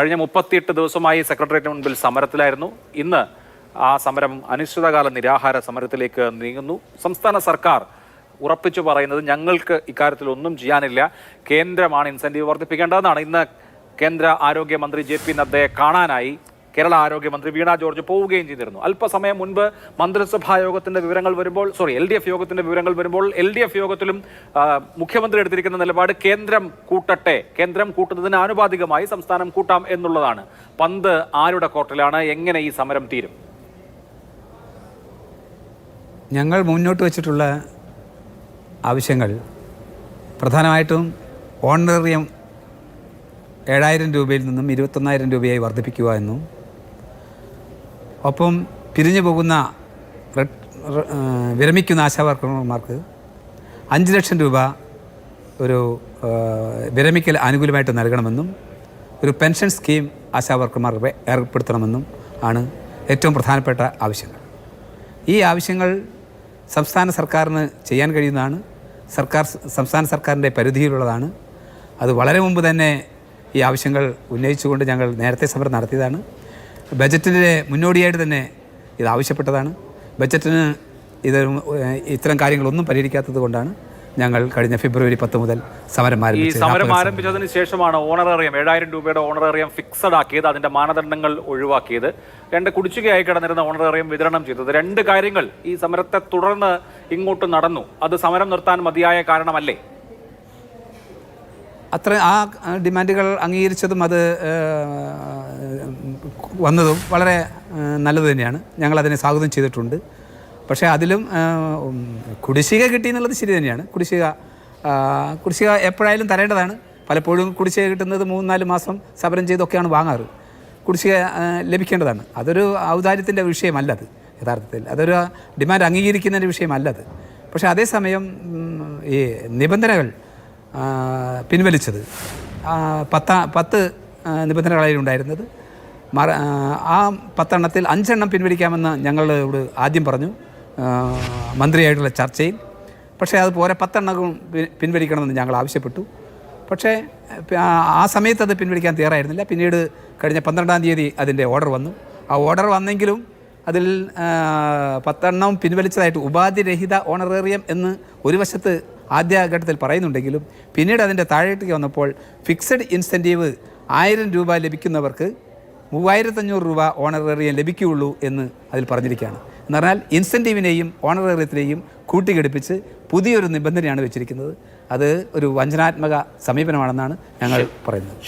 കഴിഞ്ഞ മുപ്പത്തിയെട്ട് ദിവസമായി സെക്രട്ടേറിയറ്റിന് മുൻപിൽ സമരത്തിലായിരുന്നു. ഇന്ന് ആ സമരം അനിശ്ചിതകാല നിരാഹാര സമരത്തിലേക്ക് നീങ്ങുന്നു. സംസ്ഥാന സർക്കാർ ഉറപ്പിച്ചു പറയുന്നത് ഞങ്ങൾക്ക് ഇക്കാര്യത്തിൽ ഒന്നും ചെയ്യാനില്ല. കേന്ദ്രമാണ് ഇൻസെന്റീവ് വർദ്ധിപ്പിക്കേണ്ടതെന്നാണ്. ഇന്ന് കേന്ദ്ര ആരോഗ്യമന്ത്രി ജെ പി നദ്ദയെ കാണാനായി കേരള ആരോഗ്യമന്ത്രി വീണ ജോർജ് പോവുകയും ചെയ്തിരുന്നു. അല്പസമയം മുൻപ് മന്ത്രിസഭാ യോഗത്തിന്റെ വിവരങ്ങൾ വരുമ്പോൾ സോറി എൽ ഡി എഫ് യോഗത്തിന്റെ വിവരങ്ങൾ വരുമ്പോൾ എൽ ഡി എഫ് യോഗത്തിലും മുഖ്യമന്ത്രി എടുത്തിരിക്കുന്ന നിലപാട് കേന്ദ്രം കൂട്ടട്ടെ കേന്ദ്രം കൂട്ടുന്നതിന് ആനുപാതികമായി സംസ്ഥാനം കൂട്ടാം എന്നുള്ളതാണ്. പന്ത് ആരുടെ കോർട്ടിലാണ്? എങ്ങനെ ഈ സമരം തീരും? ഞങ്ങൾ മുന്നോട്ട് വച്ചിട്ടുള്ള ആവശ്യങ്ങൾ പ്രധാനമായിട്ടും ഓണറേറിയം ഏഴായിരം രൂപയിൽ നിന്നും ഇരുപത്തൊന്നായിരം രൂപയായി വർദ്ധിപ്പിക്കുക എന്നും ഒപ്പം പിരിഞ്ഞു പോകുന്ന വിരമിക്കുന്ന ആശാവർക്കർമാർക്ക് അഞ്ച് ലക്ഷം രൂപ ഒരു വിരമിക്കൽ ആനുകൂല്യമായിട്ട് നൽകണമെന്നും ഒരു പെൻഷൻ സ്കീം ആശാവർക്കർമാർക്ക് ഏർപ്പെടുത്തണമെന്നും ആണ് ഏറ്റവും പ്രധാനപ്പെട്ട ആവശ്യങ്ങൾ. ഈ ആവശ്യങ്ങൾ സംസ്ഥാന സർക്കാരിന് ചെയ്യാൻ കഴിയുന്നതാണ്. സർക്കാർ സംസ്ഥാന സർക്കാരിന്റെ പരിധിയിലുള്ളതാണ്. അത് വളരെ മുമ്പ് തന്നെ ഈ ആവശ്യങ്ങൾ ഉന്നയിച്ചുകൊണ്ട് ഞങ്ങൾ നേരത്തെ സമരം നടത്തിയതാണ്. ബജറ്റിന്റെ മുന്നോടിയായിട്ട് തന്നെ ഇത് ആവശ്യപ്പെട്ടതാണ്. ബജറ്റിന് ഇത് ഇത്തരം കാര്യങ്ങളൊന്നും പരിഹരിക്കാത്തത് കൊണ്ടാണ് ഞങ്ങൾ കഴിഞ്ഞ ഫെബ്രുവരി പത്ത് മുതൽ സമരം ഈ ആരംഭിച്ചത്. സമരം ആരംഭിച്ചതിന് ശേഷമാണ് ഓണറേറിയം ഏഴായിരം രൂപയുടെ ഓണറേറിയം ഫിക്സഡ് ആക്കിയത്. അതിന്റെ മാനദണ്ഡങ്ങൾ ഒഴിവാക്കിയത്. രണ്ട് കുടിശ്ശികയായി കിടന്നിരുന്ന ഓണറേറിയം വിതരണം ചെയ്തത്. രണ്ട് കാര്യങ്ങൾ ഈ സമരത്തെ തുടർന്ന് ഇങ്ങോട്ട് നടന്നു. അത് സമരം നിർത്താൻ മതിയായ കാരണമല്ലേ? അത്ര ആ ഡിമാൻഡുകൾ അംഗീകരിച്ചതും അത് വന്നതും വളരെ നല്ലത് തന്നെയാണ്. ഞങ്ങളതിനെ സ്വാഗതം ചെയ്തിട്ടുണ്ട്. പക്ഷേ അതിലും കുടിശ്ശിക കിട്ടി എന്നുള്ളത് ശരി തന്നെയാണ്. കുടിശ്ശിക കുടിശ്ശിക എപ്പോഴായാലും തരേണ്ടതാണ്. പലപ്പോഴും കുടിശ്ശിക കിട്ടുന്നത് മൂന്ന് നാല് മാസം സമരം ചെയ്തൊക്കെയാണ് വാങ്ങാറ്. കുടിശ്ശിക ലഭിക്കേണ്ടതാണ്. അതൊരു ഔദാര്യത്തിന്റെ വിഷയമല്ല അത് യഥാർത്ഥത്തിൽ. അതൊരു ഡിമാൻഡ് അംഗീകരിക്കുന്നതിന്റെ വിഷയമല്ലത് പക്ഷേ അതേസമയം ഈ നിബന്ധനകൾ പിൻവലിച്ചത് പത്ത പത്ത് നിബന്ധനകളായിരുന്നു ഉണ്ടായിരുന്നത് മറ ആ, പത്തെണ്ണത്തിൽ അഞ്ചെണ്ണം പിൻവലിക്കാമെന്ന് ഞങ്ങൾ ഇവിടെ ആദ്യം പറഞ്ഞു. മന്ത്രിയായിട്ടുള്ള ചർച്ചയിൽ. പക്ഷേ അത് പോരെ പത്തെണ്ണം പിൻവലിക്കണമെന്ന് ഞങ്ങൾ ആവശ്യപ്പെട്ടു. പക്ഷേ ആ, സമയത്ത് അത് പിൻവലിക്കാൻ തയ്യാറായിരുന്നില്ല. പിന്നീട് കഴിഞ്ഞ പന്ത്രണ്ടാം തീയതി അതിന്റെ ഓർഡർ വന്നു. ആ ഓർഡർ വന്നെങ്കിലും അതിൽ പത്തെണ്ണം പിൻവലിച്ചതായിട്ട് ഉപാധിരഹിത ഓണറേറിയം എന്ന് ഒരു വശത്ത് ആദ്യഘട്ടത്തിൽ പറയുന്നുണ്ടെങ്കിലും പിന്നീട് അതിന്റെ താഴേക്ക് വന്നപ്പോൾ ഫിക്സഡ് ഇൻസെന്റീവ് ആയിരം രൂപ ലഭിക്കുന്നവർക്ക് മൂവായിരത്തഞ്ഞൂറ് രൂപ ഓണറേറിയം ലഭിക്കുകയുള്ളൂ എന്ന് അതിൽ പറഞ്ഞിരിക്കുകയാണ്. എന്ന് പറഞ്ഞാൽ ഇൻസെന്റീവിനെയും ഓണറേറിയത്തിനെയും കൂട്ടിഘടിപ്പിച്ച് പുതിയൊരു നിബന്ധനയാണ് വെച്ചിരിക്കുന്നത്. അത് ഒരു വഞ്ചനാത്മക സമീപനമാണെന്നാണ് ഞങ്ങൾ പറയുന്നത്.